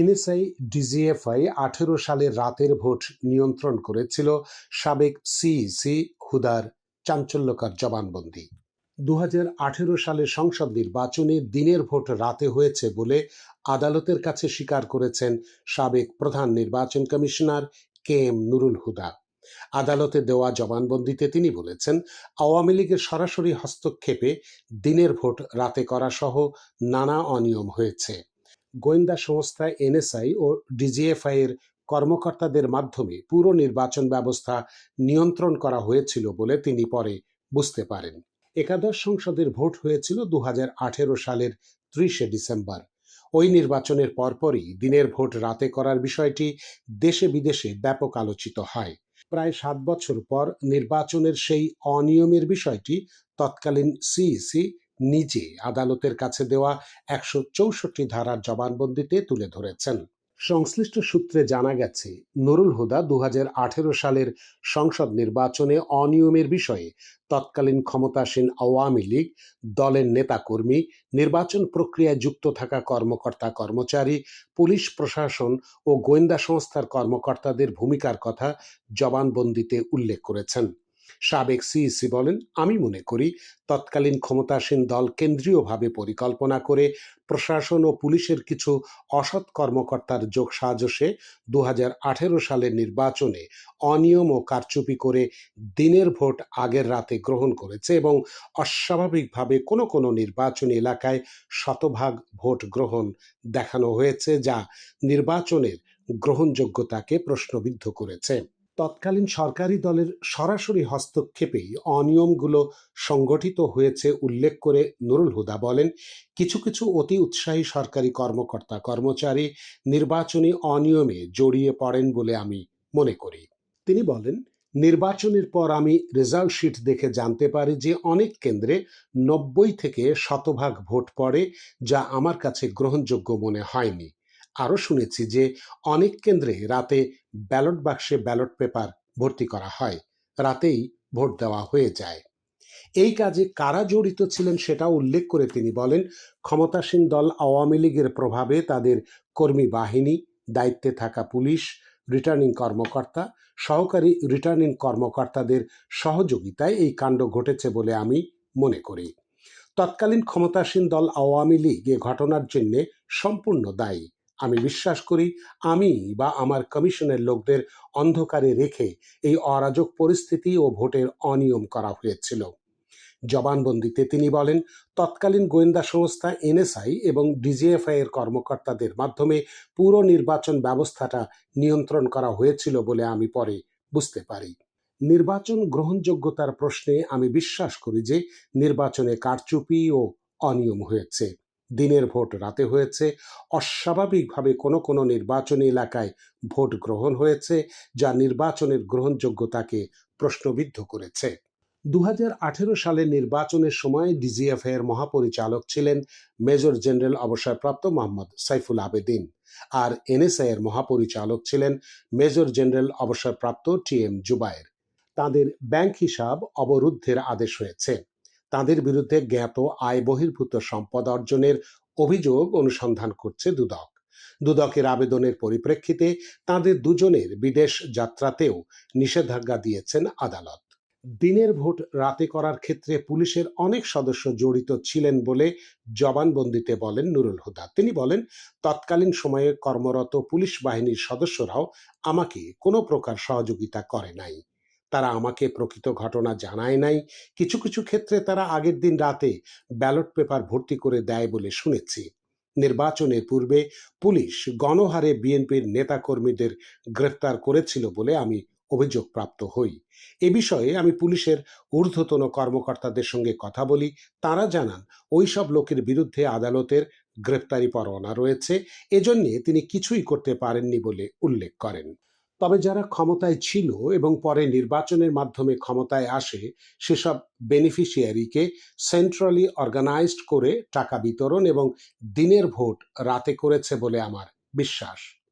NSI DGFI আঠেরো সালের রাতের ভোট নিয়ন্ত্রণ করেছিল সাবেক সিইসি হুদার চাঞ্চল্যকর জবানবন্দি। দু হাজার সালের সংসদ নির্বাচনে দিনের ভোট রাতে হয়েছে বলে আদালতের কাছে স্বীকার করেছেন সাবেক প্রধান নির্বাচন commissioner K M Nurul Huda. আদালতে দেওয়া জবানবন্দিতে তিনি বলেছেন, আওয়ামী লীগের সরাসরি হস্তক্ষেপে দিনের ভোট রাতে করা সহ নানা অনিয়ম হয়েছে। গোয়েন্দা সংস্থা এনএসআই ও ডিজিএফআই এর কর্মকর্তাদের মাধ্যমে পুরো নির্বাচন ব্যবস্থা নিয়ন্ত্রণ করা হয়েছিল বলে তিনি পরে বুঝতে পারেন। একাদশ সংসদের ভোট হয়েছিল দু সালের ত্রিশে ডিসেম্বর। ওই নির্বাচনের পরপরই দিনের ভোট রাতে করার বিষয়টি দেশে বিদেশে ব্যাপক আলোচিত হয়। প্রায় সাত বছর পর নির্বাচনের সেই অনিয়মের বিষয়টি তৎকালীন সিইসি নিজে আদালতের কাছে দেওয়া একশো চৌষট্টি ধারার জবানবন্দিতে তুলে ধরেছেন। সংশ্লিষ্ট সূত্রে জানা গেছে, নুরুল হুদা দু হাজার আঠেরো সালের সংসদ নির্বাচনে অনিয়মের বিষয়ে তৎকালীন ক্ষমতাসীন আওয়ামী লীগ, দলের নেতাকর্মী, নির্বাচন প্রক্রিয়ায় যুক্ত থাকা কর্মকর্তা কর্মচারী, পুলিশ প্রশাসন ও গোয়েন্দা সংস্থার কর্মকর্তাদের ভূমিকার কথা জবানবন্দিতে উল্লেখ করেছেন। সাবেক সিইসি বলেন, আমি মনে করি তৎকালীন ক্ষমতাসীন দল কেন্দ্রীয়ভাবে পরিকল্পনা করে প্রশাসন ও পুলিশের কিছু অসৎ কর্মকর্তার যোগ সাজসে দু হাজার আঠেরো সালের নির্বাচনে অনিয়ম ও কারচুপি করে দিনের ভোট আগের রাতে গ্রহণ করেছে এবং অস্বাভাবিকভাবে কোনো কোনো নির্বাচনী এলাকায় শতভাগ ভোট গ্রহণ দেখানো হয়েছে, যা নির্বাচনের গ্রহণযোগ্যতাকে প্রশ্নবিদ্ধ করেছে। তৎকালীন সরকারি দলের সরাসরি হস্তক্ষেপেই অনিয়মগুলো সংগঠিত হয়েছে উল্লেখ করে নুরুল হুদা বলেন, কিছু কিছু অতি উৎসাহী সরকারি কর্মকর্তা কর্মচারী নির্বাচনী অনিয়মে জড়িয়ে পড়েন বলে আমি মনে করি। তিনি বলেন, নির্বাচনের পর আমি রেজাল্ট শিট দেখে জানতে পারি যে অনেক কেন্দ্রে নব্বই থেকে শতভাগ ভোট পড়ে, যা আমার কাছে গ্রহণযোগ্য মনে হয়নি। আরও শুনেছি যে অনেক কেন্দ্রে রাতে ব্যালট বাক্সে ব্যালট পেপার ভর্তি করা হয়, রাতেই ভোট দেওয়া হয়ে যায়। এই কাজে কারা জড়িত ছিলেন সেটা উল্লেখ করে তিনি বলেন, ক্ষমতাসীন দল আওয়ামী লীগের প্রভাবে তাদের কর্মী বাহিনী, দায়িত্বে থাকা পুলিশ, রিটার্নিং কর্মকর্তা, সহকারী রিটার্নিং কর্মকর্তাদের সহযোগিতায় এই কাণ্ড ঘটেছে বলে আমি মনে করি। তৎকালীন ক্ষমতাসীন দল আওয়ামী লীগ এ ঘটনার জন্যে সম্পূর্ণ দায়ী। আমি বিশ্বাস করি আমি বা আমার কমিশনের লোকদের অন্ধকারে রেখে এই অরাজক পরিস্থিতি ও ভোটের অনিয়ম করা হয়েছিল। জবানবন্দিতে তিনি বলেন, তৎকালীন গোয়েন্দা সংস্থা এনএসআই এবং ডিজিএফআই এর কর্মকর্তাদের মাধ্যমে পুরো নির্বাচন ব্যবস্থাটা নিয়ন্ত্রণ করা হয়েছিল বলে আমি পরে বুঝতে পারি। নির্বাচন গ্রহণযোগ্যতার প্রশ্নে আমি বিশ্বাস করি যে নির্বাচনে কারচুপি ও অনিয়ম হয়েছে। দিনের ভোট রাতে হয়েছে। অস্বাভাবিকভাবে কোনো কোনো নির্বাচনী এলাকায় ভোট গ্রহণ হয়েছে, যা নির্বাচনের গ্রহণযোগ্যতাকে প্রশ্নবিদ্ধ করেছে। দু হাজার আঠেরো সালের নির্বাচনের সময় ডিজিএফআই এর মহাপরিচালক ছিলেন মেজর জেনারেল অবসরপ্রাপ্ত মোহাম্মদ সাইফুল আবেদিন আর এনএসআই এর মহাপরিচালক ছিলেন মেজর জেনারেল অবসরপ্রাপ্ত টি এম জুবায়ের। তাদের ব্যাংক হিসাব অবরুদ্ধের আদেশ হয়েছে। তাদের বিরুদ্ধে জ্ঞাত আয় বহির্ভূত সম্পদ অর্জনের অভিযোগ অনুসন্ধান করছে দুদক। দুদকের আবেদনের পরিপ্রেক্ষিতে তাদের দুজনের বিদেশ যাত্রাতেও নিষেধাজ্ঞা দিয়েছেন আদালত। দিনের ভোট রাতে করার ক্ষেত্রে পুলিশের অনেক সদস্য জড়িত ছিলেন বলে জবানবন্দিতে বলেন নুরুল হুদা। তিনি বলেন, তৎকালীন সময়ে কর্মরত পুলিশ বাহিনীর সদস্যরাও আমাকে কোনো প্রকার সহযোগিতা করে নাই। তারা আমাকে প্রকৃত ঘটনা জানায় নাই। কিছু কিছু ক্ষেত্রে তারা আগের দিন রাতে ব্যালট পেপার ভর্তি করে দেয় বলে শুনেছি। নির্বাচনের পূর্বে পুলিশ গণহারে বিএনপির নেতাকর্মীদের গ্রেফতার করেছিল বলে আমি অভিযোগ প্রাপ্ত হই। এ বিষয়ে আমি পুলিশের ঊর্ধ্বতন কর্মকর্তাদের সঙ্গে কথা বলি। তারা জানান, ওই সব লোকের বিরুদ্ধে আদালতের গ্রেফতারি পরোয়ানা রয়েছে। এজন্যে তিনি কিছুই করতে পারেননি বলে উল্লেখ করেন। তবে যারা ক্ষমতায় ছিল এবং পরে নির্বাচনের মাধ্যমে ক্ষমতায় আসে, সেসব বেনিফিশিয়ারিকে সেন্ট্রালি অর্গানাইজড করে টাকা বিতরণ এবং দিনের ভোট রাতে করেছে বলে আমার বিশ্বাস।